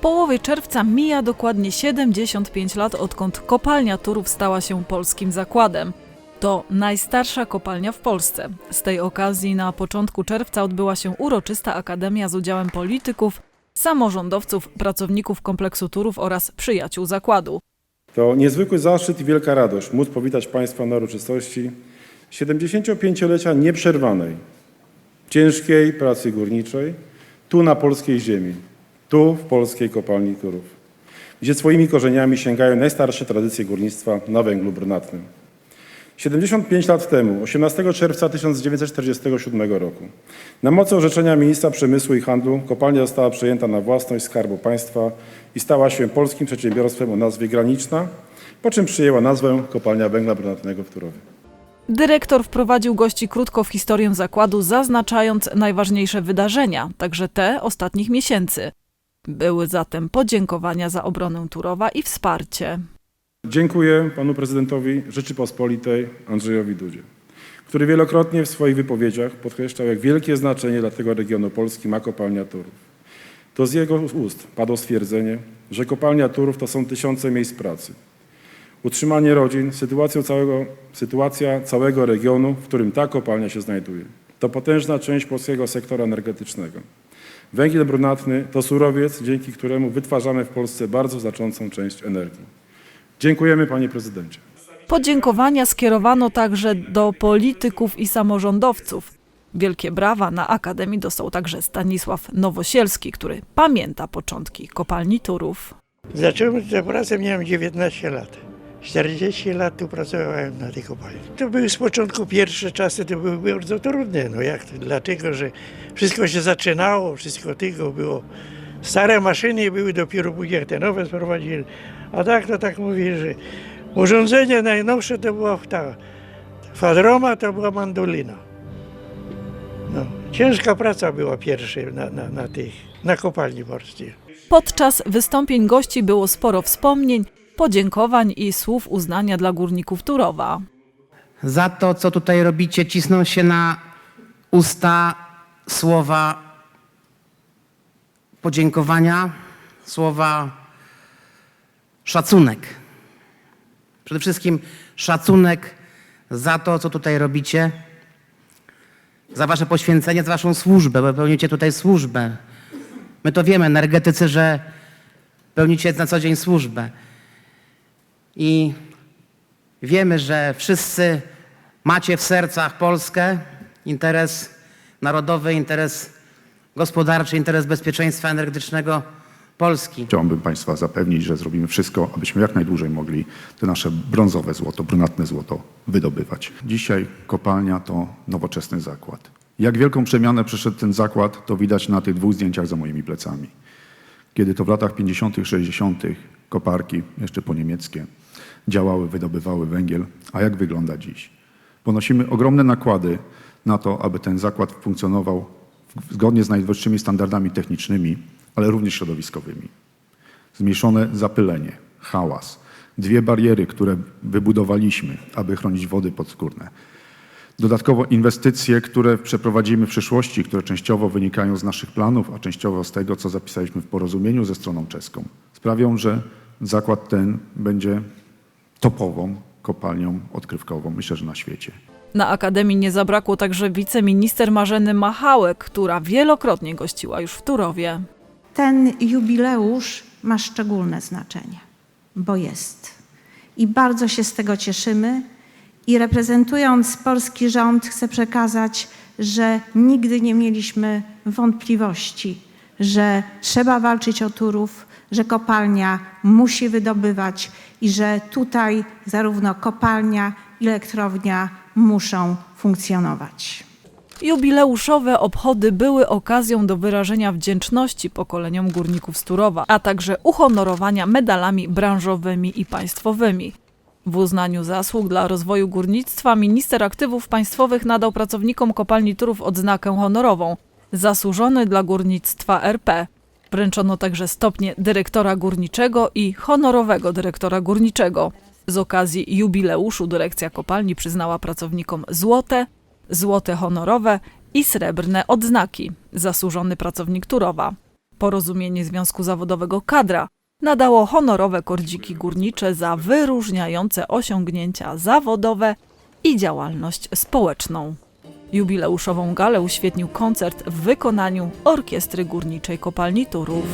połowie czerwca mija dokładnie 75 lat, odkąd kopalnia Turów stała się polskim zakładem. To najstarsza kopalnia w Polsce. Z tej okazji na początku czerwca odbyła się uroczysta akademia z udziałem polityków, samorządowców, pracowników kompleksu Turów oraz przyjaciół zakładu. To niezwykły zaszczyt i wielka radość móc powitać Państwa na uroczystości 75-lecia nieprzerwanej, ciężkiej pracy górniczej, tu na polskiej ziemi, tu w polskiej kopalni Turów, gdzie swoimi korzeniami sięgają najstarsze tradycje górnictwa na węglu brunatnym. 75 lat temu, 18 czerwca 1947 roku, na mocy orzeczenia ministra przemysłu i handlu kopalnia została przejęta na własność Skarbu Państwa i stała się polskim przedsiębiorstwem o nazwie Graniczna, po czym przyjęła nazwę Kopalnia Węgla Brunatnego w Turowie. Dyrektor wprowadził gości krótko w historię zakładu, zaznaczając najważniejsze wydarzenia, także te ostatnich miesięcy. Były zatem podziękowania za obronę Turowa i wsparcie. Dziękuję panu prezydentowi Rzeczypospolitej Andrzejowi Dudzie, który wielokrotnie w swoich wypowiedziach podkreślał, jak wielkie znaczenie dla tego regionu Polski ma kopalnia Turów. To z jego ust padło stwierdzenie, że kopalnia Turów to są tysiące miejsc pracy. Utrzymanie rodzin, sytuacja całego, sytuacja całego regionu, w którym ta kopalnia się znajduje. To potężna część polskiego sektora energetycznego. Węgiel brunatny to surowiec, dzięki któremu wytwarzamy w Polsce bardzo znaczącą część energii. Dziękujemy panie prezydencie. Podziękowania skierowano także do polityków i samorządowców. Wielkie brawa na Akademii dostał także Stanisław Nowosielski, który pamięta początki kopalni Turów. Zacząłem tę pracę, miałem 19 lat. 40 lat tu pracowałem na tej kopalni. To były z początku pierwsze czasy, to były bardzo trudne. No jak to? Dlatego, że wszystko się zaczynało, wszystko było. Stare maszyny były dopiero później, jak te nowe sprowadzili. A tak to tak mówię, że urządzenie najnowsze to była ta fadroma, to była mandolina. No, ciężka praca była pierwsza na, na, na tych, na kopalni morskiej. Podczas wystąpień gości było sporo wspomnień, podziękowań i słów uznania dla górników Turowa. za to, co tutaj robicie, cisną się na usta słowa podziękowania, słowa szacunek. Przede wszystkim szacunek za to, co tutaj robicie, za wasze poświęcenie, za waszą służbę, bo pełnicie tutaj służbę. My to wiemy, energetycy, że pełnicie na co dzień służbę. I Wiemy, że wszyscy macie w sercach Polskę, interes narodowy, interes gospodarczy, interes bezpieczeństwa energetycznego Polski. Chciałbym Państwa zapewnić, że zrobimy wszystko, abyśmy jak najdłużej mogli to nasze brązowe złoto, brunatne złoto wydobywać. Dzisiaj kopalnia to nowoczesny zakład. Jak wielką przemianę przeszedł ten zakład, to widać na tych dwóch zdjęciach za moimi plecami. Kiedy to w latach 50., 60. koparki, jeszcze po niemieckie, działały, wydobywały węgiel, a jak wygląda dziś? Ponosimy ogromne nakłady na to, aby ten zakład funkcjonował zgodnie z najwyższymi standardami technicznymi, ale również środowiskowymi. Zmniejszone zapylenie, hałas, dwie bariery, które wybudowaliśmy, aby chronić wody podskórne. Dodatkowo inwestycje, które przeprowadzimy w przyszłości, które częściowo wynikają z naszych planów, a częściowo z tego, co zapisaliśmy w porozumieniu ze stroną czeską, sprawią, że zakład ten będzie topową kopalnią odkrywkową, myślę, że na świecie. Na Akademii nie zabrakło także wiceminister Marzeny Machałek, która wielokrotnie gościła już w Turowie. ten jubileusz ma szczególne znaczenie, bo jest. I bardzo się z tego cieszymy. I reprezentując polski rząd, chcę przekazać, że nigdy nie mieliśmy wątpliwości, że trzeba walczyć o Turów, że kopalnia musi wydobywać i że tutaj zarówno kopalnia, i elektrownia muszą funkcjonować. Jubileuszowe obchody były okazją do wyrażenia wdzięczności pokoleniom górników z Turowa, a także uhonorowania medalami branżowymi i państwowymi. W uznaniu zasług dla rozwoju górnictwa minister aktywów państwowych nadał pracownikom kopalni Turów odznakę honorową Zasłużony dla górnictwa RP. Wręczono także stopnie dyrektora górniczego i honorowego dyrektora górniczego. Z okazji jubileuszu dyrekcja kopalni przyznała pracownikom złote, złote honorowe i srebrne odznaki. Zasłużony pracownik Turowa. Porozumienie Związku Zawodowego Kadra nadało honorowe kordziki górnicze za wyróżniające osiągnięcia zawodowe i działalność społeczną. Jubileuszową galę uświetnił koncert w wykonaniu Orkiestry Górniczej Kopalni Turów.